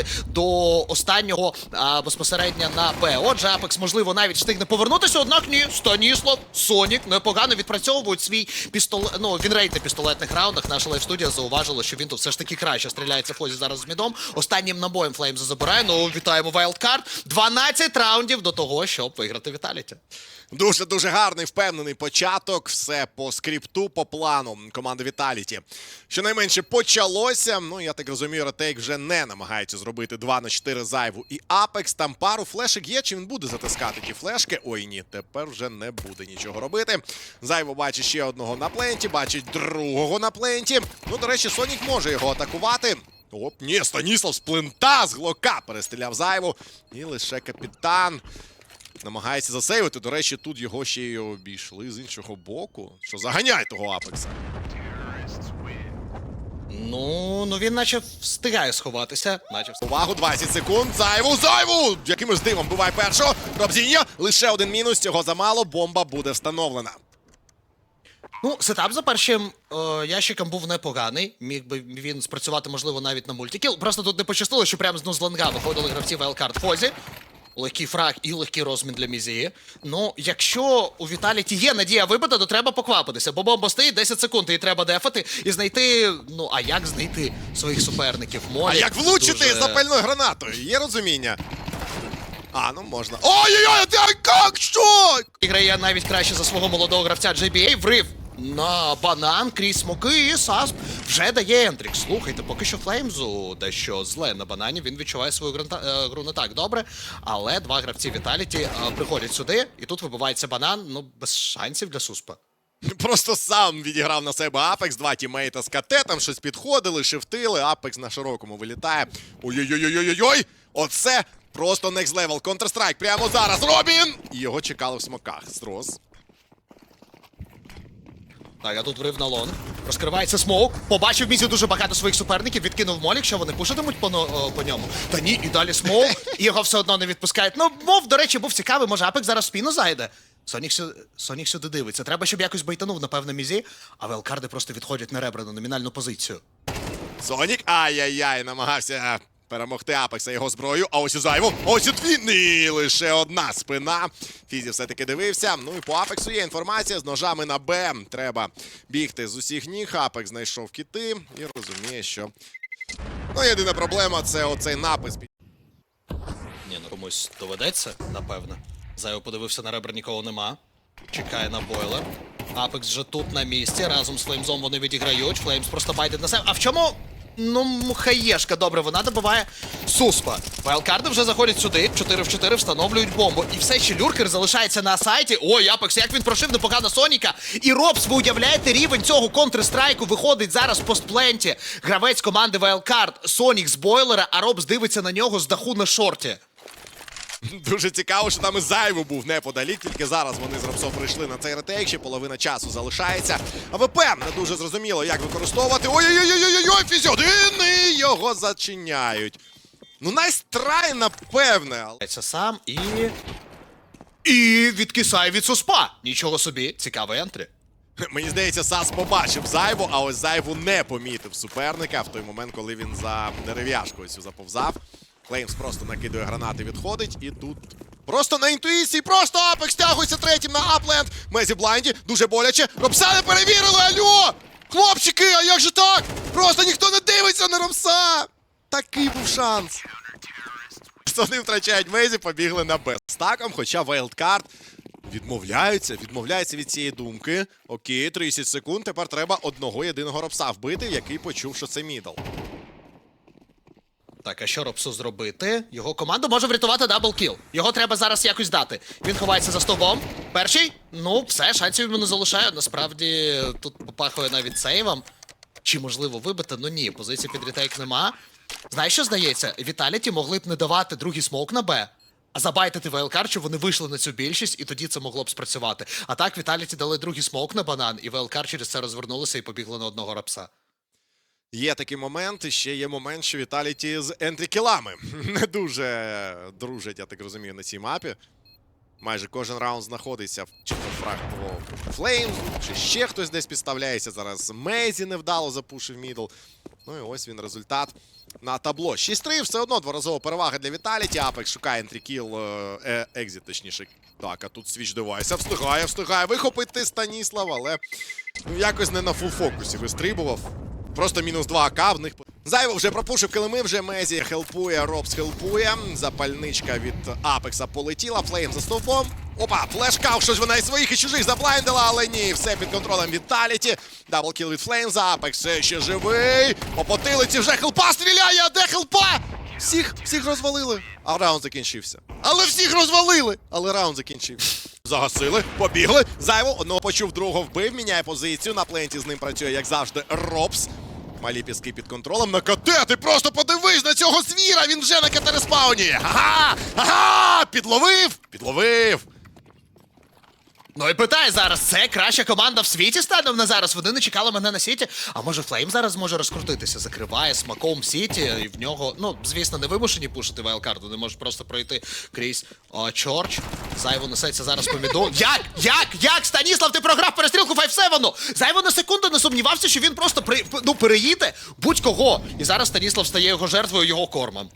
доїхати до останнього а, безпосередньо на Б. Отже, Апекс, можливо, навіть встигне повернутися, однак ні, Станіслав, Сонік непогано відпрацьовують свій пістолет. Ну, він рейд на пістолетних раундах. Наша лайфстудія зауважила, що він тут все ж таки краще стріляється в фозі зараз з мідом. Останнім набоєм Флеймза забирає. Ну, вітаємо Вайлдкард. 12 раундів до того, щоб виграти Віталіті. Дуже дуже гарний, впевнений початок. Все по скрипту, по плану команди Віталіті. Щонайменше почалося. Ну я так розумію, Ретейк вже не намагається зробити 2 на 4 зайву. І Апекс там пару флешек є. Чи він буде затискати ті флешки? Ой ні, тепер вже не буде нічого робити. Зайво бачить ще одного на пленті, бачить другого на пленті. Ну, до речі, Сонік може його атакувати. Оп, ні, Станіслав з плента з глока перестріляв зайву. І лише капітан намагається засейвити. До речі, тут його ще й обійшли з іншого боку. Що заганяє того Апекса. Ну, ну він наче встигає сховатися. Наче встигає. Увагу, 20 секунд. Зайву, зайву! Якимось дивом буває першого. Робзіньо. Лише один мінус. Цього замало. Бомба буде встановлена. Ну, сетап за першим е, ящиком був непоганий. Міг би він спрацювати, можливо, навіть на мультикіл. Просто тут не пощастило, що прямо ну, з ланга виходили гравці Вайлкард Фозі. Легкий фраг і легкий розмін для Мізії. Ну, якщо у Віталіті є надія вибити, то треба поквапитися, бо бомба стоїть 10 секунд, і треба дефати і знайти. Ну, а як знайти своїх суперників? А як влучити дуже... запальною гранатою? Є розуміння? А, ну можна. Ой-ой-ой, як? Що? Грає навіть краще за свого молодого гравця JBA. Врив на банан крізь смоки і Сасп вже дає Ентрік. Слухайте, поки що Флеймзу дещо зле на банані. Він відчуває свою е, гру не так добре. Але два гравці Віталіті е, приходять сюди, і тут вибивається банан. Ну, без шансів для Суспа. Просто сам відіграв на себе Апекс, два тімейта з КТ, там щось підходили, шифтили, Апекс на широкому вилітає. Ой-ой-ой-ой-ой-ой! Оце просто next level. Counter-Strike прямо зараз. Робін! Його чекали в смоках. Строс. А тут врив на лон. Розкривається смоук. Побачив Мізі дуже багато своїх суперників, відкинув молік, що вони пушитимуть по, по ньому. Та ні, і далі смоук, і його все одно не відпускають. Ну, мов, до речі, був цікавий, може Апек зараз в спину зайде. Сонік сюди, Сонік сюди дивиться. Треба, щоб якось байтанув, напевно, Мізі, а велкарди просто відходять на ребра на номінальну позицію. Сонік. Ай-яй-яй, намагався перемогти Апекса його зброю. А ось і зайву. Ось і твін. І лише одна спина. Фізі все-таки дивився. Ну і по Апексу є інформація з ножами на Б. Треба бігти з усіх ніг. Апекс знайшов кіти і розуміє, що. Ну, єдина проблема це оцей напис. Ні, ну комусь доведеться, напевно. Зайво подивився на ребра, нікого нема. Чекає на бойлер. Апекс вже тут на місці. Разом з Флеймзом вони відіграють. Флеймс просто байдить на себе. А в чому? Ну, мухаєшка, добре, вона добиває Суспа. Вайлкарди вже заходять сюди, 4 в 4 встановлюють бомбу. І все ще люркер залишається на сайті. Ой, Апекс, як він прошив непогано Соніка. І Робс, ви уявляєте, рівень цього контрстрайку виходить зараз в постпленті. Гравець команди Вайлкард, Сонік з бойлера, а Робс дивиться на нього з даху на шорті. Дуже цікаво, що там і зайву був неподалік. Тільки зараз вони з Робсом прийшли на цей ретейк, ще половина часу залишається. АВП не дуже зрозуміло, як використовувати. Ой-ой-ой-ой-ой, фізіодини його зачиняють. Ну, найстрай, напевне. Це сам і. І відкисає від суспа. Нічого собі, цікавий ентрі. Мені здається, Сас побачив зайву, а ось зайву не помітив суперника в той момент, коли він за дерев'яшкою заповзав. Флеймс просто накидує гранати, відходить, і тут. Просто на інтуїції, просто Апекс тягується третім на Апленд. Мезі блайнді, дуже боляче. Робса не перевірили, альо! Хлопчики, а як же так? Просто ніхто не дивиться на Робса! Такий був шанс. Вони втрачають Мезі, побігли на Б. Хоча Вайлдкарт відмовляються, відмовляються від цієї думки. Окей, 30 секунд. Тепер треба одного єдиного робса вбити, який почув, що це мідл. Так, а що Робсу зробити? Його команду може врятувати даблкіл. Його треба зараз якось дати. Він ховається за стовбом. Перший? Ну, все, шансів йому не залишає. Насправді тут попахує навіть сейвом. Чи можливо вибити? Ну ні, позиції під ретейк нема. Знаєш, що здається? Віталіті могли б не давати другий смок на Б, а забайтити ВЛК, щоб вони вийшли на цю більшість, і тоді це могло б спрацювати. А так Віталіті дали другий смок на банан, і ВЛК через це розвернулися і побігли на одного рапса. Є такий момент, ще є момент, що Віталіті з ентрікілами не дуже дружать, я так розумію, на цій мапі. майже кожен раунд знаходиться чи то фраг по Флеймс, чи ще хтось десь підставляється. Зараз Мейзі невдало запушив мідл. Ну і ось він результат на табло. 6-3, все одно дворазова перевага для Віталіті. Апекс шукає ентрікіл, е, екзіт, точніше. Так, а тут свіч девайса. Встигає, встигає вихопити Станіслав, але ну, якось не на фул фокусі вистрибував. Просто мінус 2 АК в них. Зайво вже пропушив килими, вже Мезі хелпує, Робс хелпує. Запальничка від Апекса полетіла, Флейм за стовпом. Опа, флешкав, що ж вона і своїх і чужих заблайндила, але ні, все під контролем Віталіті. Даблкіл від Флеймза, Апекс ще живий. По потилиці вже хелпа стріляє, де хелпа? Всіх, всіх розвалили. А раунд закінчився. Але всіх розвалили! Але раунд закінчився. Загасили, побігли. Зайво одного почув, другого вбив. Міняє позицію. На пленті з ним працює, як завжди, Робс. Малі піски під контролем. На КТ, ти просто подивись на цього звіра! Він вже на КТ респауні! Ага! Ага! Підловив! Підловив! Ну і питає зараз, це краща команда в світі станом на зараз. Вони не чекали мене на сіті. А може Флейм зараз може розкрутитися, закриває смаком сіті, і в нього, ну, звісно, не вимушені пушити вайлкарду, не можеш просто пройти крізь о, Чорч. Зайво несеться зараз по міду. Як? Як? Як? Станіслав, ти програв перестрілку 5-7! Зайво на секунду не сумнівався, що він просто при, ну, переїде будь-кого. І зараз Станіслав стає його жертвою, його кормом.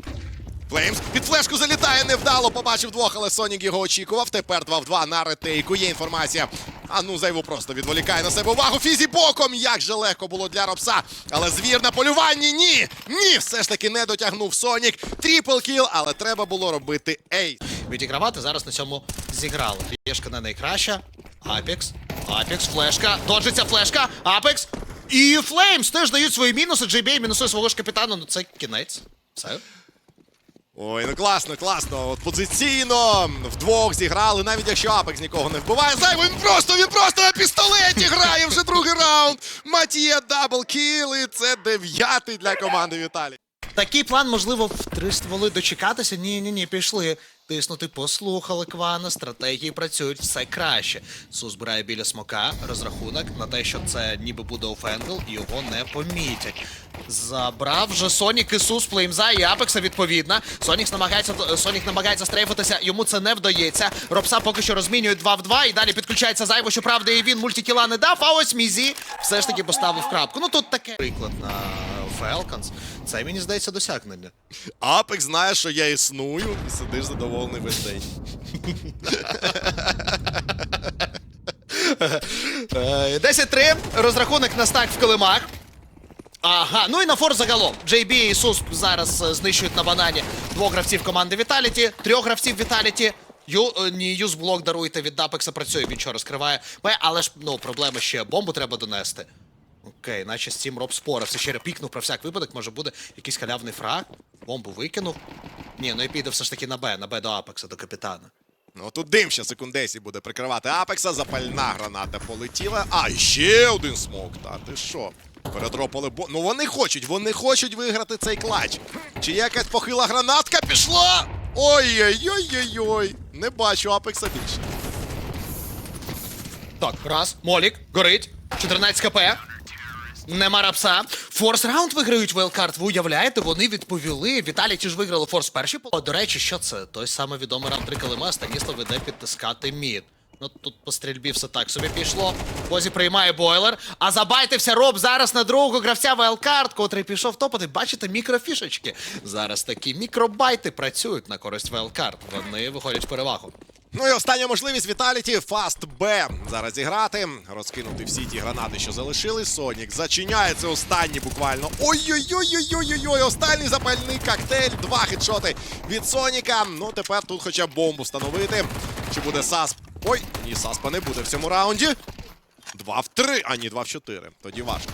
Флеймс під флешку залітає невдало. Побачив двох, але Сонік його очікував. Тепер 2 в 2 на ретейку. Є інформація. А ну зайву просто відволікає на себе увагу. Фізі боком. Як же легко було для Робса. Але звір на полюванні. Ні! Ні! Все ж таки не дотягнув Сонік. Тріпл кіл, але треба було робити ей. Відігравати зараз на цьому зіграли. Флешка не найкраща. Апекс. Апекс, флешка. Доджиться флешка. Апекс. І Флеймс теж дають свої мінуси. JBA мінусує свого ж капітана. Ну це кінець. Все. Ой, ну класно, класно. От позиційно вдвох зіграли, навіть якщо Апекс нікого не вбиває. Зайво він просто, він просто на пістолеті грає вже другий раунд. Матія даблкіл, і це дев'ятий для команди Віталій. Такий план, можливо, в три стволи дочекатися. Ні, ні, ні, пішли. Тиснути, послухали Квана, стратегії працюють все краще. Су збирає біля смока розрахунок на те, що це ніби буде офенгл, і його не помітять. Забрав вже Сонік і Сус Плеймза і Апекса відповідно. Сонік намагається Сонік намагається стрейфитися, йому це не вдається. Робса поки що розмінює 2 в 2 і далі підключається зайво, щоправда, і він мультикіла не дав, а ось Мізі все ж таки поставив крапку. Ну тут таке приклад на Falcons. Це мені здається досягнення. Апекс знає, що я існую, і сидиш задоволений весь день. Е, 10-3, розрахунок на стак в килимах. Ага, ну і на форс загалом. JB і Ісус зараз е, знищують на банані двох гравців команди Віталіті, трьох гравців Віталіті. Ю, е, ні, юзблок даруйте від Апекса працює, він що розкриває Б, але ж ну проблема ще бомбу треба донести. Окей, наче з цим Роб спорався. Ще пікнув про всяк випадок, може буде якийсь халявний фраг. Бомбу викинув. Ні, ну і піде все ж таки на Б, на Б до Апекса, до капітана. Ну тут дим ще секундесі буде прикривати Апекса. Запальна граната полетіла. А, і ще один смок. Та ти що? Передропали бо. Ну вони хочуть, вони хочуть виграти цей клатч. Чи якась похила гранатка пішла? Ой-ой-ой-ой-ой. Не бачу Апекса більше. Так, раз, Молік, горить, 14 кп. Нема рапса. Форс раунд виграють Велкарт. Ви уявляєте, вони відповіли. Віталіті ж виграли форс перші. О, до речі, що це? Той самий відомий раунд 3 килима, Станіслав іде підтискати мід. Ну тут по стрільбі все так собі пішло. Позі приймає бойлер. А забайтився Роб зараз на другого гравця Велкарт, котрий пішов топати. Бачите, мікрофішечки. Зараз такі мікробайти працюють на користь Велкарт. Вони виходять в перевагу. Ну і остання можливість Віталіті Фаст Б зараз зіграти. Розкинути всі ті гранати, що залишились. Сонік зачиняється останній буквально. Ой-ой-ой-ой-ой-ой! Останній запальний коктейль. Два хедшоти від Соніка. Ну тепер тут хоча б бомбу встановити. Чи буде Сасп? Ой, ні, Саспа не буде в цьому раунді. Два в три, а ні, два в чотири. Тоді важко.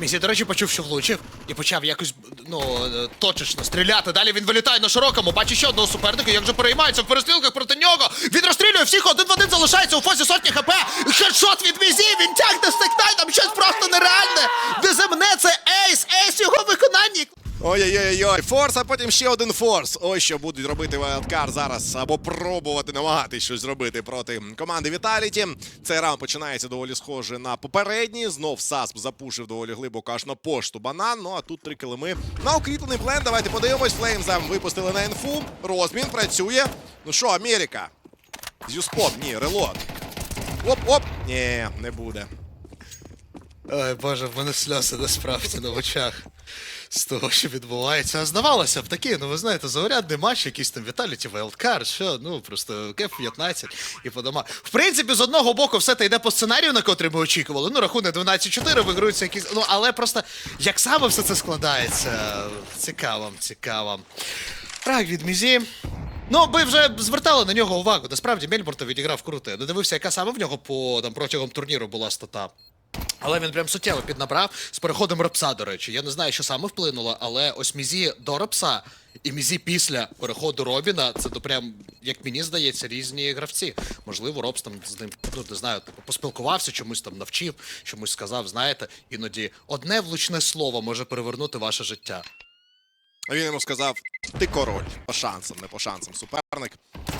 Місі, до речі, почув, що влучив, і почав якось ну точечно стріляти. Далі він вилітає на широкому, бачить ще одного суперника, як же переймається в перестрілках проти нього. Він розстрілює всіх, один в один залишається у фозі сотні хп. Хедшот від Мізі, він тягне стектайтом, щось просто нереальне. Неземне це ейс, ейс його виконанні. Ой-ой-ой, форс, а потім ще один форс. Ось що будуть робити Wildcard зараз або пробувати намагатись щось зробити проти команди Віталіті. Цей раунд починається доволі схоже на попередній. Знов Сасп запушив доволі глибоко аж на пошту банан. Ну а тут три килими. На укріплений плен. Давайте подивимось. Флеймзам випустили на інфу. Розмін працює. Ну що, Америка? Зюспот, ні, релот. Оп-оп. Ні, не буде. Ой, боже, в мене сльози насправді на очах з того, що відбувається. А здавалося б, такі, ну ви знаєте, заурядний матч, якийсь там Віталіті Wildcard, що, ну просто кеф 15 і подома. В принципі, з одного боку, все те йде по сценарію, на котрий ми очікували. Ну, рахунок 12-4, виграються якісь. Ну, але просто як саме все це складається, цікаво, цікаво. Фраг від Мізі. Ну, ми вже звертали на нього увагу. Насправді Мельбурта відіграв круто. Не дивився, яка саме в нього по там протягом турніру була стата. Але він прям суттєво піднабрав з переходом Репса, до речі. Я не знаю, що саме вплинуло, але ось Мізі до Репса і Мізі після переходу Робіна це то прям, як мені здається, різні гравці. Можливо, Робс там з ним, ну не знаю, типу, поспілкувався, чомусь там навчив, чомусь сказав. Знаєте, іноді одне влучне слово може перевернути ваше життя. А Він йому сказав: ти король. По шансам, не по шансам. Суперник.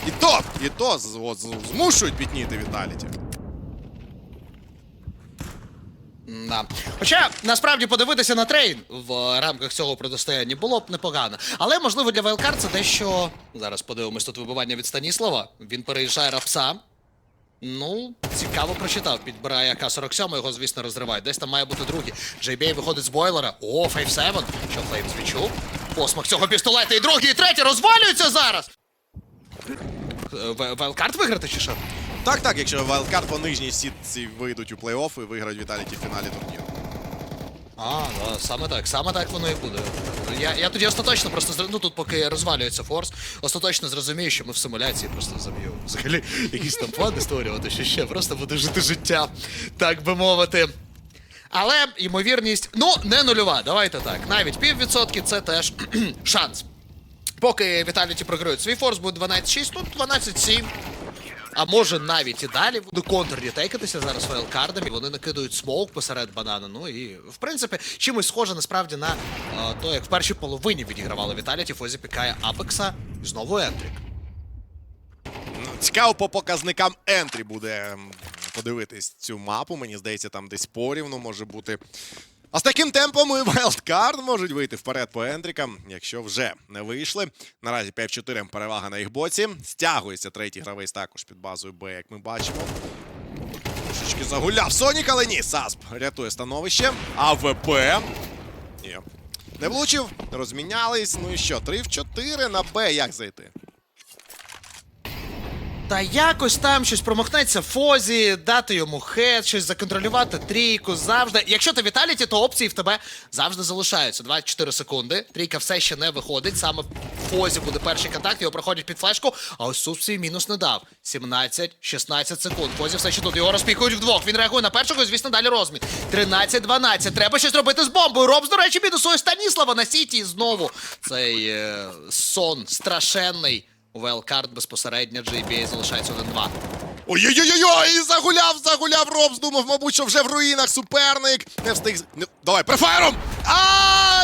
І то, і то з- змушують пітніти Віталіті. Да. Хоча насправді подивитися на трейн в рамках цього протистояння було б непогано. Але можливо для ВЛК це дещо. Зараз подивимось тут вибивання від Станіслава. Він переїжджає рапса. Ну, цікаво прочитав. Підбирає К-47, його, звісно, розривають. Десь там має бути другий. JBA виходить з бойлера. О, Фейв 7. Що Флеймс відчув? Посмах цього пістолета і другий, і третій розвалюються зараз! Е, Вайлкарт виграти чи що? Так, так, якщо Wildcard по нижній сітці вийдуть у плей-офф і виграють Віталіті в фіналі турніру. А, да, саме так, саме так воно і буде. Я, я тоді остаточно просто ну тут поки розвалюється форс, остаточно зрозумію, що ми в симуляції просто заб'ю. Взагалі, якісь там плани створювати, що ще просто буду жити життя, так би мовити. Але ймовірність, ну, не нульова, давайте так. Навіть піввідсотки це теж шанс. Поки Віталіті програють свій форс, буде 12-6, тут 12-7. А може навіть і далі до контррітейкатися зараз фейлкардом, і вони накидують смоук посеред банана. Ну і в принципі чимось схоже насправді на е, то, як в першій половині відігравали Віталіті, Фозі пікає Апекса і знову Ентрік. Ну, Цікаво по показникам ентрі буде ем, подивитись цю мапу. Мені здається, там десь порівну може бути. А з таким темпом і Wildcard можуть вийти вперед по ентрікам, якщо вже не вийшли. Наразі 5-4 перевага на їх боці. Стягується третій гравець також під базою Б, як ми бачимо. Трошечки загуляв Сонік, але ні, Сасп рятує становище. АВП. Ні. Не влучив, розмінялись. Ну і що? 3 в 4 на Б. Як зайти? Та якось там щось промахнеться Фозі, дати йому хед, щось законтролювати трійку завжди. Якщо ти Віталіті, то опції в тебе завжди залишаються. 24 секунди. Трійка все ще не виходить. Саме Фозі буде перший контакт, його проходять під флешку. А ось свій мінус не дав. 17-16 секунд. Фозі все ще тут. Його розпікують вдвох. Він реагує на першого, звісно, далі розмін. 13-12. Треба щось робити з бомбою. Робс, до речі, мінусує Станіслава на сіті. Знову цей е, сон страшенний. Велкард безпосередньо JBA залишається 1-2. Ой-ой-ой-ой! Загуляв, загуляв Робс. Думав, мабуть, що вже в руїнах суперник. Не встиг. Давай, префайром!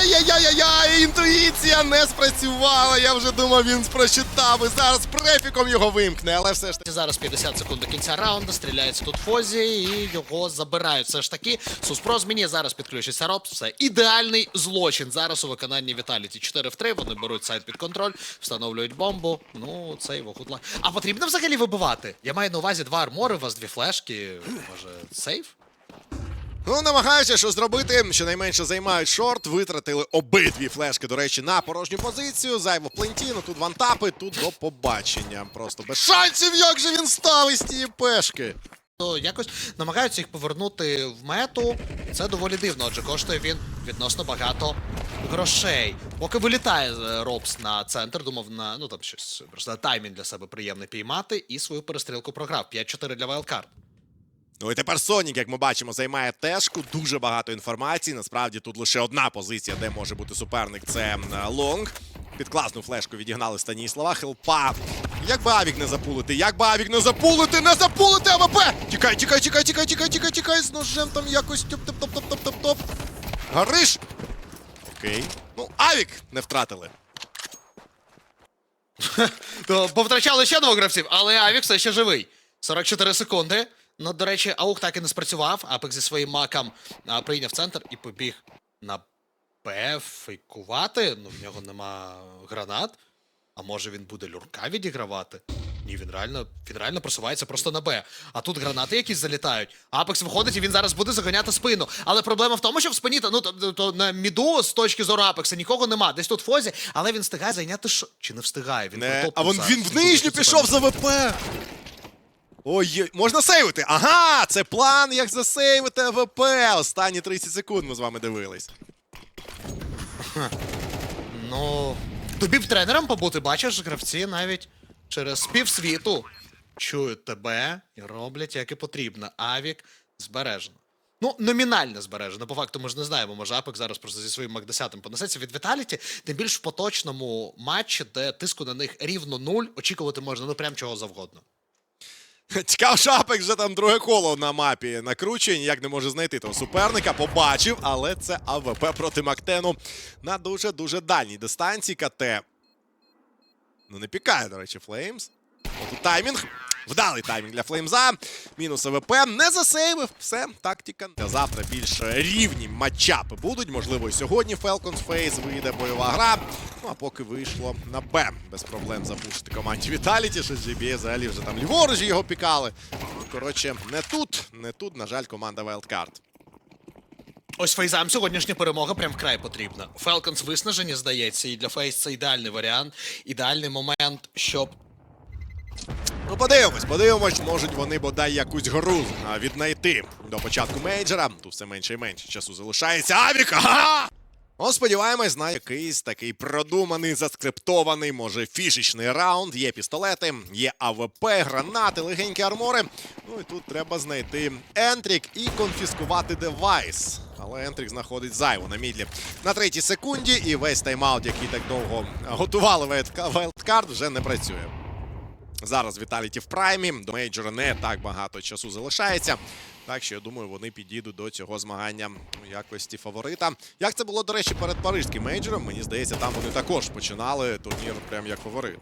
Ай-яй-яй-яй! Інтуїція не спрацювала. Я вже думав, він прочитав. І зараз префіком його вимкне, але все ж таки. Зараз 50 секунд до кінця раунду, стріляється тут Фозі і його забирають. Все ж таки, Суспро зміні зараз підключиться Робс. Все ідеальний злочин. Зараз у виконанні Віталіті 4 в 3. Вони беруть сайт під контроль, встановлюють бомбу. Ну, це його худла. А потрібно взагалі вибивати. Я маю на увазі два армори, у вас дві флешки. Може, сейф? Ну, намагаються що зробити. Щонайменше займають шорт, витратили обидві флешки, до речі, на порожню позицію. Зайво пленті, ну тут вантапи, тут до побачення. Просто без шансів, як же він став із тієї пешки. то якось намагаються їх повернути в мету. Це доволі дивно, адже коштує він відносно багато грошей. Поки вилітає е, Робс на центр, думав на ну там щось таймінг для себе приємний піймати, і свою перестрілку програв. 5-4 для Вайлдкарт. Ну і тепер Сонік, як ми бачимо, займає тежку. Дуже багато інформації. Насправді тут лише одна позиція, де може бути суперник. Це Лонг. Під класну флешку відігнали Станіслава. Хелпа. Як би Авік не запулити? Як би Авік не запулити? Не запулити АВП! Тікай, тікай, тікай, тікай, тікай, тікай, тікай. З ножем там якось топ топ топ топ топ топ топ Гариш! Окей. Ну, Авік не втратили. То повтрачали ще двох гравців, але Авік все ще живий. 44 секунди. Ну, до речі, аух так і не спрацював. Апек зі своїм маком а, прийняв центр і побіг на Б фейкувати. Ну, в нього нема гранат. А може він буде люрка відігравати? Ні, він реально, він реально просувається просто на Б. А тут гранати якісь залітають. Апекс виходить і він зараз буде заганяти спину. Але проблема в тому, що в спині, ну то, то, на міду з точки зору Апекса нікого нема. Десь тут Фозі, але він встигає зайняти що. Чи не встигає? Він Не... А зараз. він в нижню пішов за ВП. Ой, можна сейвити. Ага, це план, як засейвити АВП. Останні 30 секунд ми з вами дивились. Ну, тобі б тренером побути, бачиш, гравці навіть через півсвіту чують тебе і роблять як і потрібно. Авік збережено. Ну, номінально збережено. По факту ми ж не знаємо. Може, Апек зараз просто зі своїм Мак-10 понесеться від Віталіті. Тим більш в поточному матчі, де тиску на них рівно нуль, очікувати можна ну прям чого завгодно. Цікав Шапик вже там друге коло на мапі накручує, ніяк не може знайти того суперника. Побачив, але це АВП проти Мактену на дуже-дуже дальній дистанції. КТ. Ну, не пікає, до речі, Флеймс. Таймінг. Вдалий таймінг для Флеймза. Мінус АВП. Не засейвив. Все, тактика. Завтра більш рівні матчапи будуть. Можливо, і сьогодні Falcons Face вийде бойова гра. Ну а поки вийшло на Б. Без проблем запушити команді Віталіті, що GBA взагалі вже там ліворуч його пікали. Ну, коротше, не тут, не тут, на жаль, команда Wildcard. Ось Фейзам сьогоднішня перемога прям вкрай потрібна. Фелконс виснажені, здається, і для Фейс це ідеальний варіант, ідеальний момент, щоб Ну, подивимось, подивимось, можуть вони бодай якусь гру віднайти до початку мейджора. Тут все менше і менше часу залишається. Авік! Ага! Ну, сподіваємось, на якийсь такий продуманий, заскриптований, може, фішечний раунд. Є пістолети, є АВП, гранати, легенькі армори. Ну і тут треба знайти Ентрік і конфіскувати девайс. Але Ентрік знаходить зайву на мідлі на третій секунді, і весь тайм-аут, який так довго готували Wildcard, вже не працює. Зараз Віталіті в праймі. До мейджора не так багато часу залишається. Так що я думаю, вони підійдуть до цього змагання у якості фаворита. Як це було, до речі, перед парижським мейджором? Мені здається, там вони також починали турнір прям як фаворит.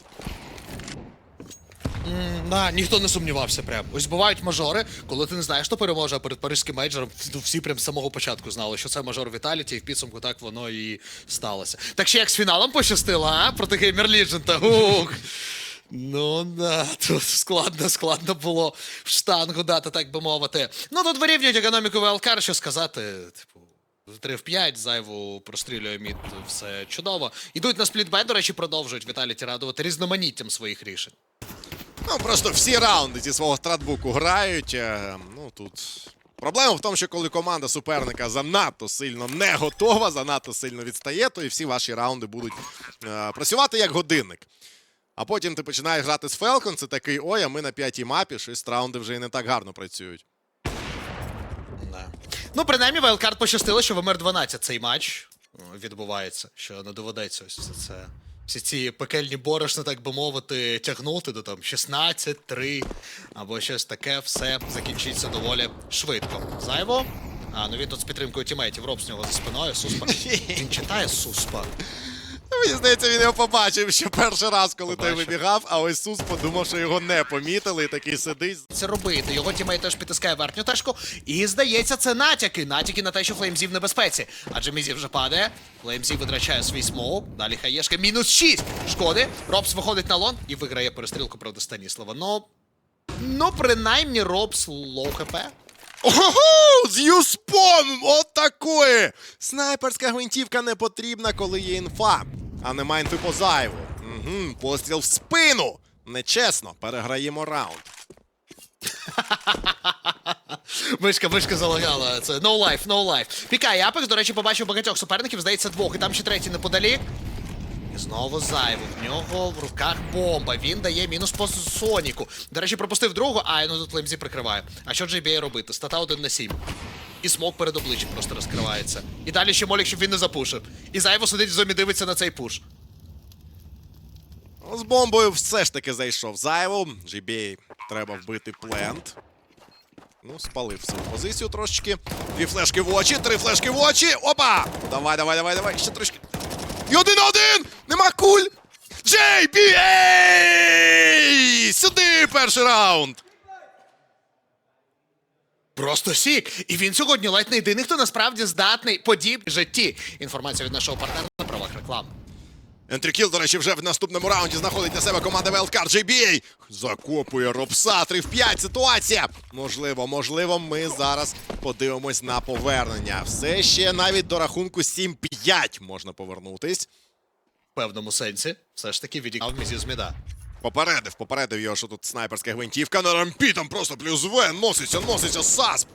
М, Да, ніхто не сумнівався прям. Ось бувають мажори, коли ти не знаєш, хто переможе, а перед паризьким мейджором ну, всі прям з самого початку знали, що це мажор Віталіті, і в підсумку так воно і сталося. Так ще як з фіналом пощастило, а? Проти Геймер Ліджента. Ух. Ну да, тут складно, складно було в штангу дати, так би мовити. Ну тут вирівнюють економіку ВЛК, що сказати, типу. 3 в 5, зайву прострілює мід, все чудово. Ідуть на сплітбет, до речі, продовжують Віталіті радувати різноманіттям своїх рішень. Ну просто всі раунди зі свого стратбуку грають. Е, Ну тут проблема в тому, що коли команда суперника занадто сильно не готова, занадто сильно відстає, то і всі ваші раунди будуть е, працювати як годинник. А потім ти починаєш грати з Falcon, це такий, ой, а ми на п'ятій мапі, щось раунди вже і не так гарно працюють. Да. Ну, принаймні, Вайлкард пощастило, що в МР-12 цей матч відбувається, що не доведеться ось все це. Всі ці пекельні борошна, так би мовити, тягнути до там 16-3 або щось таке, все закінчиться доволі швидко. Зайво. А, ну він тут з підтримкою тімейтів, роб з нього за спиною, Суспа. Він читає Суспа. Мені здається, він його побачив ще перший раз, коли той вибігав, а ось Сус подумав, що його не помітили, і такий сидить. Це робити. Його тімейт теж підтискає верхню тежку. І здається, це натяки. Натяки на те, що Флеймзі в небезпеці. Адже Мізі вже падає. Флеймзі витрачає свій смоук. Далі хаєшка. Мінус 6 шкоди. Робс виходить на лон і виграє перестрілку проти Станіслава. Ну. Ну, принаймні, Робс лоу хп. Ого! З юспом! От такої! Снайперська гвинтівка не потрібна, коли є інфа, а нема інфи по зайву. Угу, постріл в спину! Нечесно, переграємо раунд. Вишка, вишка залагала. Це no life, no life. Пікає Апекс, до речі, побачив багатьох суперників, здається, двох. І там ще третій неподалік. І знову зайву. В нього в руках бомба. Він дає мінус по Соніку. До речі, пропустив другу, а ну тут Лемзі прикриває. А що JBA робити? Стата 1 на 7. І смок перед обличчям просто розкривається. І далі ще молік, щоб він не запушив. І зайво сидить зомі, дивиться на цей пуш. Ну, З бомбою все ж таки зайшов зайву. GBA треба вбити плент. Ну, спалив свою позицію трошечки. Дві флешки в очі, три флешки в очі. Опа! Давай, давай, давай, давай. Ще трошки. І один на один! Нема куль! JBA! Сюди перший раунд! Просто сік. І він сьогодні ледь не єдиний, хто насправді здатний подіб житті. Інформація від нашого партнера на правах реклами. Ентрікіл, до речі, вже в наступному раунді знаходить на себе команда Wildcard JBA. Закопує Робса 3 в 5. Ситуація. Можливо, можливо, ми зараз подивимось на повернення. Все ще навіть до рахунку 7-5 можна повернутись. В певному сенсі, все ж таки відігнав мізі з міда. Попередив, попередив його, що тут снайперська гвинтівка на рампі, там просто плюс В, носиться, носиться сасп.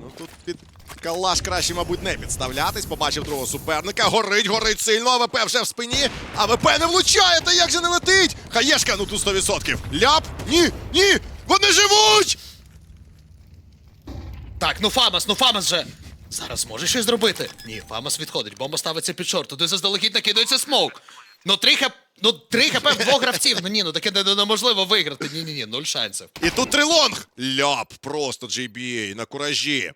Ну тут під калаш краще, мабуть, не підставлятись. Побачив другого суперника. Горить, горить сильно. АВП вже в спині. АВП не влучає, та як же не летить? Хаєшка, ну тут 100%. Ляп? Ні, ні! Вони живуть! Так, ну Фамас, ну Фамас же. Зараз може щось зробити. Ні, Фамас відходить, бомба ставиться під шорт, туди заздалегідь накидається смоук. Ну три хп, ну три хп в двох гравців. Ну ні, ну таке не- неможливо виграти. Ні, ні, ні, нуль шансів. І тут трилонг. Ляп, просто JBA на куражі.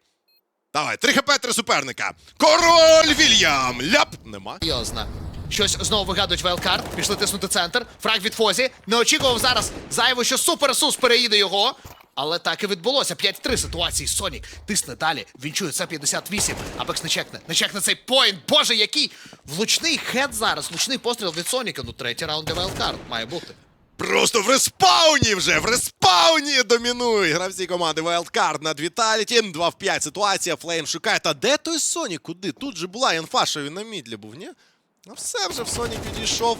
Давай, 3 хп, 3 суперника. Король Вільям! Ляп! Нема. Серйозно. Щось знову вигадують велкарт, пішли тиснути центр. Фраг від Фозі. Не очікував зараз зайво, що Супер Сус переїде його. Але так і відбулося. 5-3 ситуації. Сонік тисне далі. Він чує це 58. Апекс не чекне. Не чекне цей поінт. Боже, який влучний хед зараз. Влучний постріл від Соніка. Ну, третій раунд для велкарт має бути. Просто в респауні вже! В респауні домінують гравці команди Wildcard над Віталіті. 2 в 5 ситуація. Флейм шукає. Та де той Сонік? Куди? Тут же була інфа, що він на мідлі був, ні? Ну все вже в Сонік відійшов.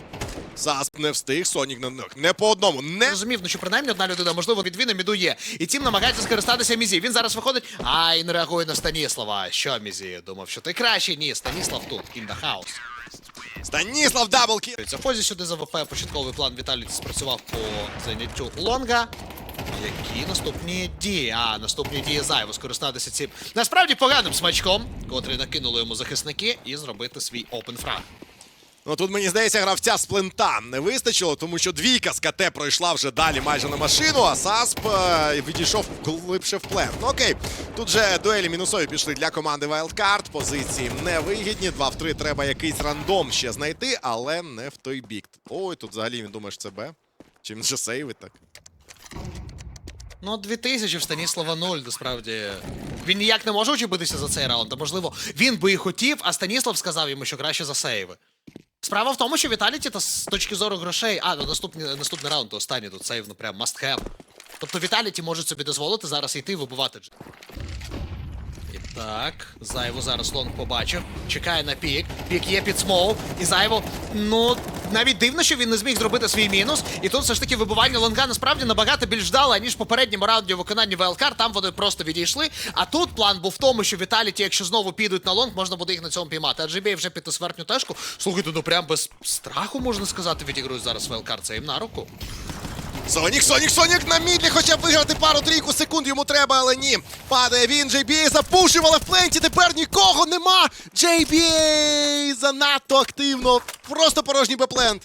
Сасп не встиг, Сонік не, не по одному. Не Зрозумів, ну що принаймні одна людина, можливо, від Віна міду є. І тим намагається скористатися Мізі. Він зараз виходить, а і не реагує на Станіслава. Що Мізі? Думав, що ти кращий? Ні, Станіслав тут, in the house. Станіслав даблкіл. Це Фозі сюди за ВП. Початковий план Віталій спрацював по заняттю Лонга. Які наступні дії? А, наступні дії зайво скористатися цим насправді поганим смачком, котрий накинули йому захисники, і зробити свій опенфраг. Ну тут мені здається, гравця з плента не вистачило, тому що двійка з КТ пройшла вже далі майже на машину, а Сасп е, відійшов глибше в плен. Ну окей, тут же дуелі мінусові пішли для команди Wildcard. Позиції невигідні. 2 в 3 треба якийсь рандом ще знайти, але не в той бік. Ой, тут взагалі він думає, що це Б. Чи він же сейвить так? Ну, 2000 в Станіслава 0, насправді. Він ніяк не може учепитися за цей раунд. А можливо, він би і хотів, а Станіслав сказав йому, що краще за сейви. Справа в тому, що Віталіті та з точки зору грошей. А, ну наступний, наступний раунд, останній тут сейв, ну прям must have. Тобто Віталіті може собі дозволити зараз йти і вибивати. Так, Зайво зараз лонг побачив. Чекає на пік. Пік є під смоу. І Зайво, ну, навіть дивно, що він не зміг зробити свій мінус. І тут все ж таки вибивання лонга насправді набагато більш вдале, ніж в попередньому раунді виконанні ВЛК. Там вони просто відійшли. А тут план був в тому, що Віталіті, якщо знову підуть на лонг, можна буде їх на цьому піймати. А GBA вже під верхню тежку. Слухайте, ну прям без страху можна сказати, відігрують зараз ВЛК. Це їм на руку. Сонік, Сонік, Сонік на мідлі, хоча б виграти пару-трійку секунд йому треба, але ні. Падає він, JBA запушив, але в пленті тепер нікого нема. JBA занадто активно. Просто порожній беплент.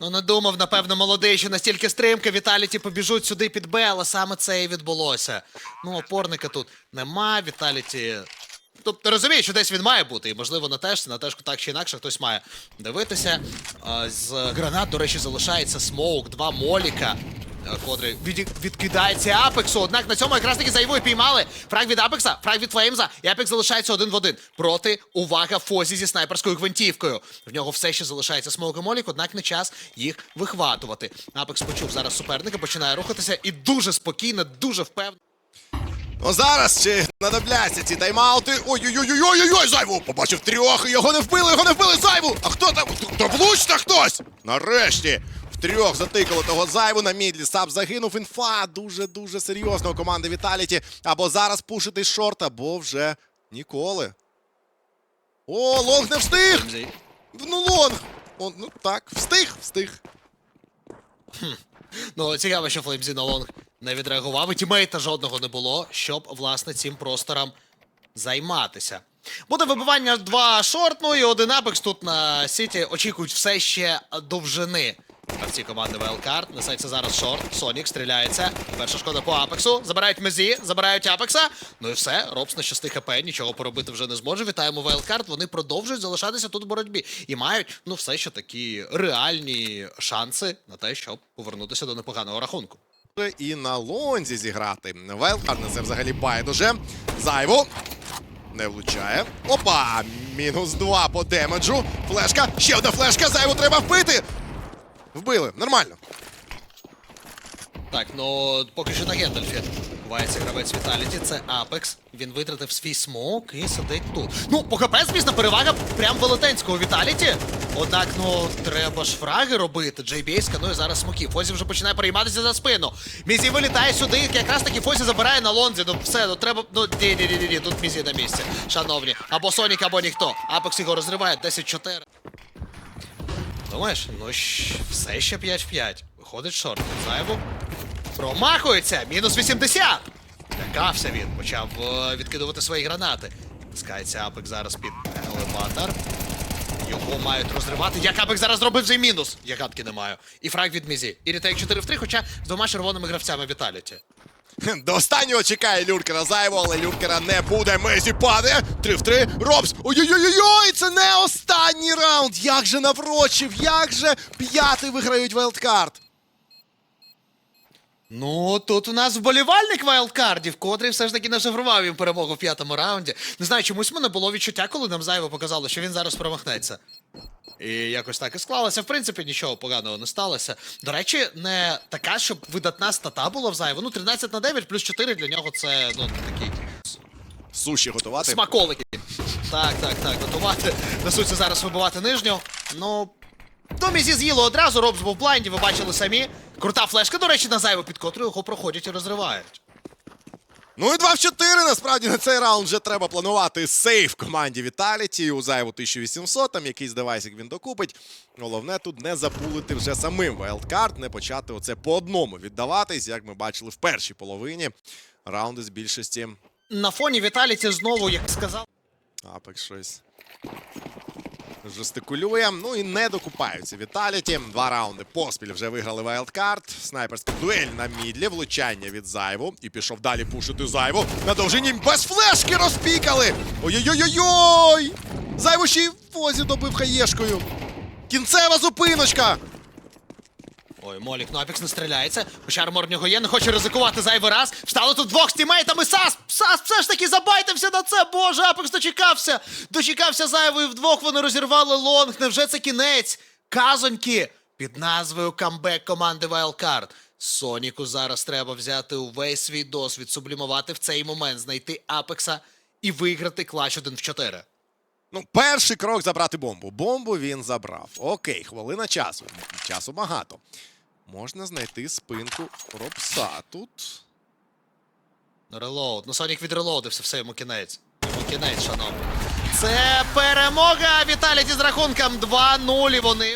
Ну, не думав, напевно, молодий, що настільки стримки Віталіті побіжуть сюди під Б, але саме це і відбулося. Ну, опорника тут нема, Віталіті. Тобто розумієш, що десь він має бути, і можливо на тежці, на тежку так чи інакше хтось має дивитися. З гранат, до речі, залишається смоук, два моліка. е, Котрий від, відкидається Апексу. Однак на цьому якраз таки зайвою піймали. Фраг від Апекса, фраг від Флеймза. І Апекс залишається один в один. Проти увага Фозі зі снайперською гвинтівкою. В нього все ще залишається смоук і молік, однак не час їх вихватувати. Апекс почув зараз суперника, починає рухатися і дуже спокійно, дуже впевнено. Ну зараз чи надобляться ці тайм-аути. Ой-ой-ой-ой-ой-ой, зайву! Побачив трьох, його не вбили, його не вбили, зайву! А хто там? То влучно хтось! Нарешті! Трьох затикало того зайву на мідлі. Сап загинув. Інфа дуже-дуже серйозно у команди Віталіті. Або зараз пушити шорт, або вже ніколи. О, лонг не встиг! Ну, лонг! О, ну так, встиг, встиг. Ну, цікаво, що Флеймзі на лонг не відреагував, і тімейта жодного не було, щоб, власне, цим простором займатися. Буде вибивання два шорт, ну і один апекс тут на сіті очікують все ще довжини. Гравці команди Wildcard. Несеться зараз шорт. Сонік стріляється. Перша шкода по Апексу. Забирають мезі, забирають Апекса. Ну і все. Робс на 6 хп, нічого поробити вже не зможе. Вітаємо Wildcard. Вони продовжують залишатися тут в боротьбі. І мають, ну, все ще такі реальні шанси на те, щоб повернутися до непоганого рахунку. І на лонзі зіграти. Велкар на це взагалі байдуже. Зайву. Не влучає. Опа! Мінус два по демеджу. Флешка. Ще одна флешка. Зайву треба вбити. Вбили. Нормально. Так, ну поки що на Гендальфі. Ховається гравець Віталіті, це Апекс. Він витратив свій смок і сидить тут. Ну, по ХП, звісно, перевага прям велетенського Віталіті. Однак, ну, треба ж фраги робити. Ну і зараз смоки. Фозі вже починає перейматися за спину. Мізі вилітає сюди, якраз таки Фозі забирає на лонзі. Ну все, ну треба. Ну ні, ні, ні, ні, тут Мізі на місці. Шановні. Або Сонік, або ніхто. Апекс його розриває 10-4. Думаєш, ну все ще 5 в 5. Виходить шорт. Зайву. Промахується! Мінус 80! Лякався він, почав е, відкидувати свої гранати. Тискається Апек зараз під елеватор. Його мають розривати. Як Апек зараз зробив цей мінус? Я гадки не маю. І фраг від Мізі. І ретейк 4 в 3, хоча з двома червоними гравцями Віталіті. До останнього чекає Люркера зайво, але Люркера не буде. Мезі падає. 3 в 3. Робс. Ой-ой-ой-ой! Це не останній раунд. Як же наврочив, як же п'ятий виграють Велдкарт. Ну, тут у нас вболівальник вайлдкардів, котрий все ж таки нашифрував їм перемогу в п'ятому раунді. Не знаю, чомусь в мене було відчуття, коли нам зайво показало, що він зараз промахнеться. І якось так і склалося. В принципі, нічого поганого не сталося. До речі, не така, щоб видатна стата була в зайво. Ну, 13 на 9 плюс 4 для нього це ну такий Суші готувати. смаколики. Так, так, так, готувати. Несуться зараз вибивати нижню. Ну. Ну, мізі з'їло одразу, Робс був в блайнді, ви бачили самі. Крута флешка, до речі, на зайву, під котрою його проходять і розривають. Ну і 2 в 4. Насправді на цей раунд вже треба планувати сейф команді Віталіті. У зайву 1800, там якийсь девайсик він докупить. Головне тут не запулити вже самим Wildcard, не почати оце по одному віддаватись, як ми бачили в першій половині. Раунди з більшості На фоні Віталіті знову, як сказав. Апек щось жестикулює. Ну і не докупаються Віталіті. Два раунди поспіль вже виграли Wildcard. Снайперська дуель на мідлі, влучання від зайву. І пішов далі пушити зайву. На довжині без флешки розпікали. Ой-ой-ой-ой! Зайву ще й в возі добив хаєшкою. Кінцева зупиночка. Ой, Молік, ну Апікс не стріляється. Хоча армор нього є, не хоче ризикувати зайвий раз. Встали тут двох з тімейтами. Сас! Сас все ж таки забайтився на це. Боже, Апекс дочекався. Дочекався зайвий вдвох. Вони розірвали лонг. Невже це кінець? Казоньки під назвою камбек команди Wildcard. Соніку зараз треба взяти увесь свій досвід, сублімувати в цей момент, знайти Апекса і виграти клач 1 в 4. Ну, перший крок забрати бомбу. Бомбу він забрав. Окей, хвилина часу. Часу багато. Можна знайти спинку Робса тут. Релоуд. Ну, Сонік відрелоудився, все йому кінець. Йому кінець, шановний. Це перемога Віталіті з рахунком 2-0. і Вони